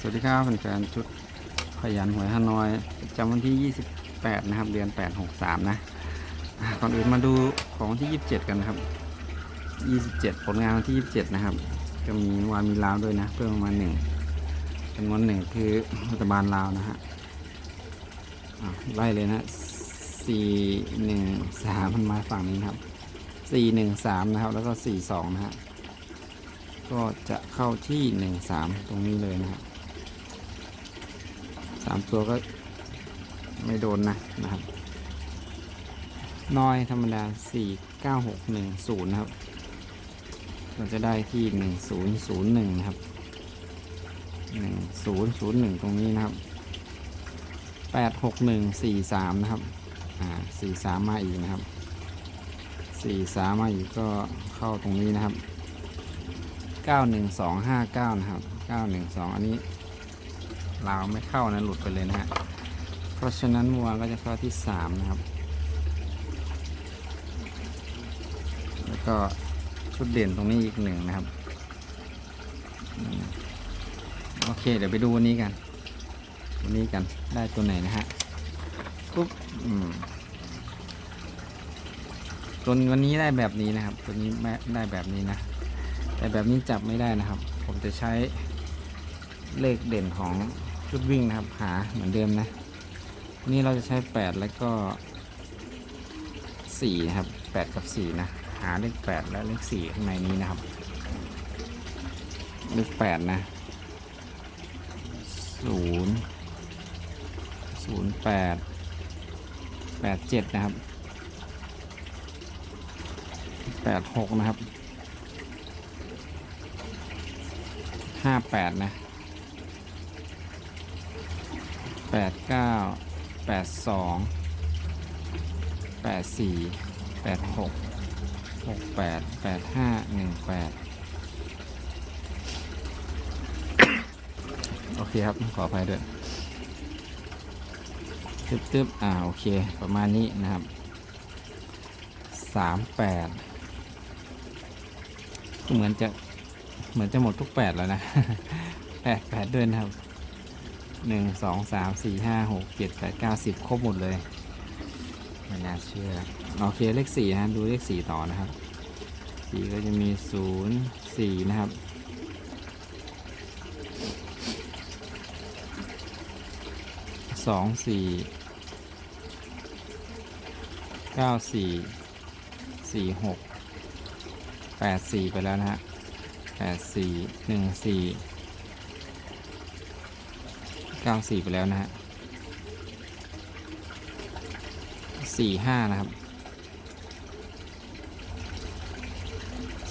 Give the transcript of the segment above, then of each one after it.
สวัสดีครับแฟนๆชุดขยันหวยฮานอยจำวันที่ 28 นะครับ เดือน 863 นะอะก่อนอื่นมาดูของที่ 27 กันนะครับ 27 ผลงานวันที่ 27 นะครับก็มีวานมีลาวด้วยนะ เพิ่มมาหนึ่งเป็นวันหนึ่งคือรัฐบาลลาวนะฮะไล่เลยนะ413มันมาฝั่งนี้นครับ 413 นะครับ แล้วก็ 42 นะฮะก็จะเข้าที่หนึ่งสามตรงนี้เลยนะครับ สามตัวก็ไม่โดนนะนะครับ น้อยธรรมดาสี่เก้าหกหนึ่งศูนย์นะครับ เราจะได้ที่หนึ่งศูนย์ศูนย์หนึ่งนะครับหนึ่งศูนย์ศูนย์หนึ่งตรงนี้นะครับแปดหกหนึ่งสี่สามนะครับ อ่าสี่สามมาอีกนะครับสี่สามมาอีกก็เข้าตรงนี้นะครับ 91259 นะครับ 912 อันนี้ ลาวไม่เข้านะหลุดไปเลยนะฮะเพราะฉะนั้นมื่อวก็จะเข้าที่3นะครับ แล้วก็ชุดเด่นตรงนี้อีกหนึ่งนะครับโอเค เดี๋ยวไปดูวันนี้กัน วันนี้กันได้ตัวไหนนะฮะปุ๊บอืมตัววันนี้ได้แบบนี้นะครับ ตัวนี้ได้แบบนี้นะ แต่แบบนี้จับไม่ได้นะครับ ผมจะใช้เลขเด่นของ ชุดวิ่งนะครับ หาเหมือนเดิมนะนนี้เราจะใช้ 8 แล้วก็ 4 นะครับ 8 กับ 4 นะ หาเลข 8 และเลข 4 ข้างในนี้นะครับ เลข 8 นะ 0 0 8 8 7 นะครับ 8 6 นะครับห้าแปดนะ แปดเก้าแปดสองแปดสี่แปดหกหกแปดแปดห้าหนึ่งแปดโอเคครับ ขออภัยด้วยตึ๊บตึ๊บอ่า โอเค ประมาณนี้นะครับสามแปดเหมือนจะ เหมือนจะหมดทุกแปดแล้วนะแปดแปดด้วยนะครับ หนึ่งสองสามสี่ห้าหกเจ็ดแปดเก้าสิบครบหมดเลยไม่น่าเชื่อโอเคเลขสี่นะดูเลขสี่ต่อนะครับสี่ก็จะมีศูนย์สี่นะครับสองสี่เก้าสี่สี่หกแปดสี่ไปแล้วนะฮะแปดสี่หนึ่งสี่ เก้าสี่ไปแล้วนะฮะสี่ห้านะครับ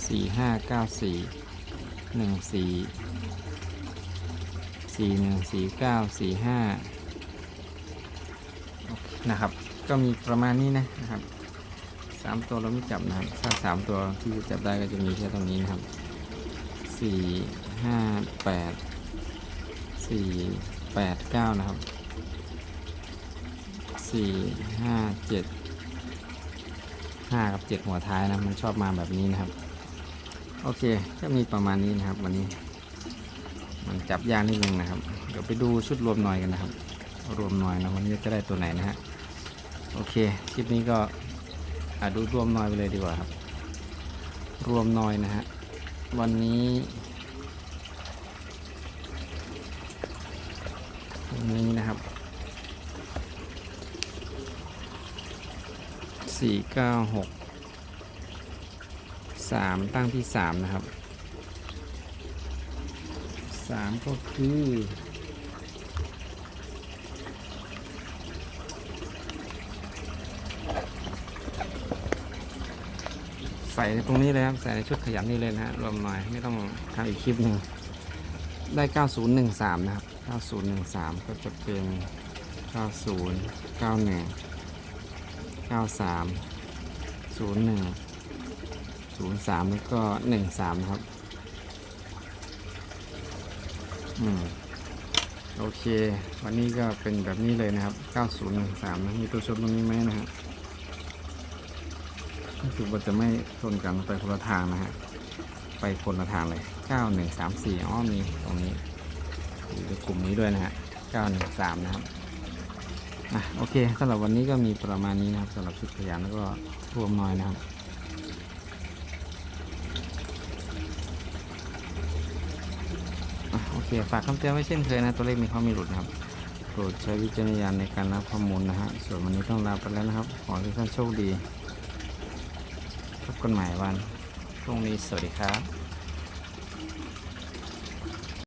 สี่ห้าเก้าสี่หนึ่งสี่สี่หนึ่งสี่เก้าสี่ห้านะครับ ก็มีประมาณนี้นะนะครับสามตัวเราไม่จับนะครับ ถ้าสามตัวที่จะจับได้ก็จะมีแค่ตรงนี้นะครับสี่ห้าแปดสี่ แปดเก้านะครับสี่ห้าเจ็ดห้ากับเจ็ดหัวท้ายนะมันชอบมาแบบนี้นะครับ โอเคก็มีประมาณนี้นะครับ วันนี้ มันจับยากนิดนึงนะครับ เดี๋ยวไปดูชุดรวมหน่อยกันนะครับ รวมหน่อยนะวันนี้จะได้ตัวไหนนะฮะโอเคคลิปนี้ก็อดูรวมหน่อยไปเลยดีกว่าครับ รวมหน่อยนะฮะวันนี้ นี้นะครับสี่เก้าหกสามตั้งที่สามนะครับสามก็คือใส่ตรงนี้เลยครับ ใส่ในชุดขยันนี่เลยนะฮะรวมหน่อย ไม่ต้องทำอีกคลิปหนึ่ง ได้ 9013 นะครับ 9013 ก็จะเป็น 90 91 93 01 03 แล้วก็ 13 ครับ อืม โอเค วันนี้ก็เป็นแบบนี้เลยนะครับ 9013 นะ มีตัวชมตรงนี้ไหมนะฮะรู้สึกว่าจะไม่ชนกันไปคนละทางนะฮะ ไปคนละทางเลย9134อ๋อมีตรงนี้อยู่ในกลุ่มนี้ด้วยนะฮะ913นะครับอะโอเคสำหรับวันนี้ก็มีประมาณนี้นะครับสำหรับชุดขยันแล้วก็รวมน้อยนะครับโอเค ฝากคำเตือนไว้เช่นเคยนะ ตัวเลขมีข้ามีหลุดนะครับโปรดใช้วิจารณญาณในการรับข้อมูลนะฮะ ส่วนวันนี้ต้องลาไปแล้วนะครับ ขอให้ทุกท่านโชคดี พบกันใหม่วัน พรุ่งนี้สวัสดีครับ